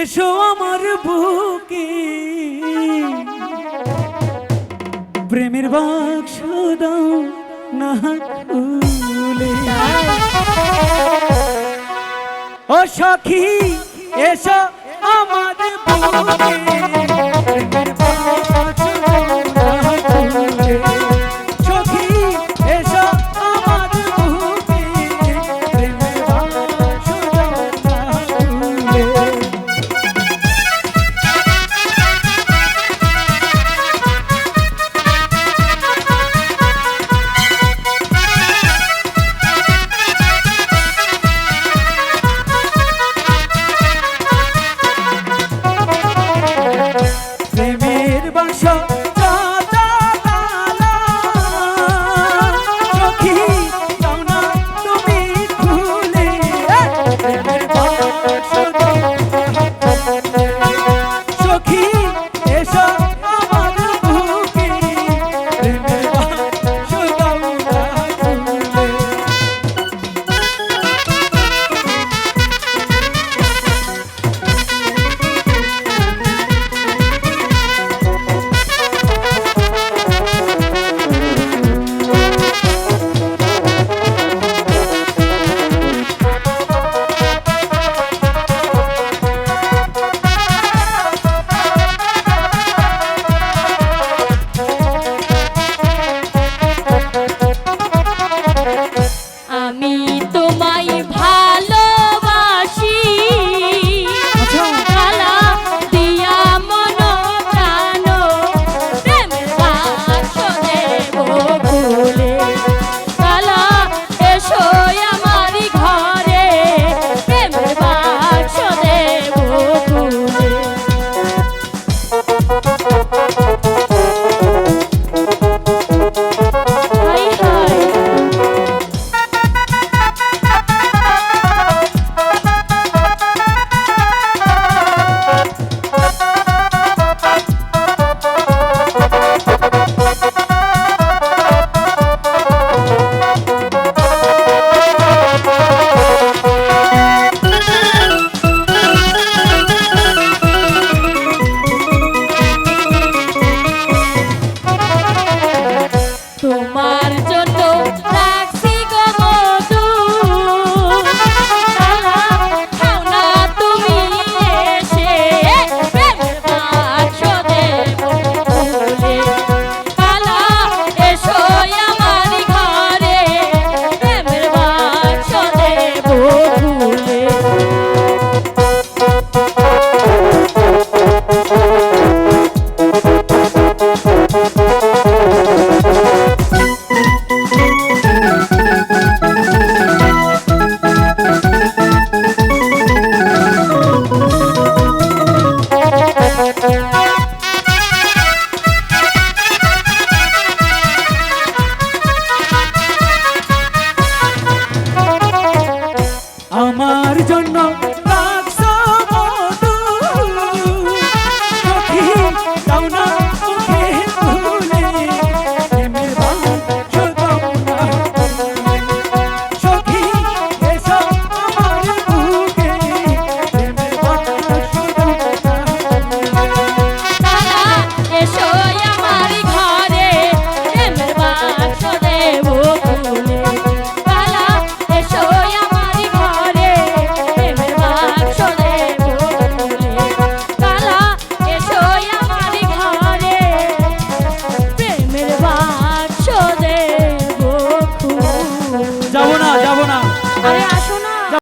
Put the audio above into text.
এসো আমার বুকে। প্রেমের বাক্স দাও না খুলে। ও সখী এসো আমার বুকে।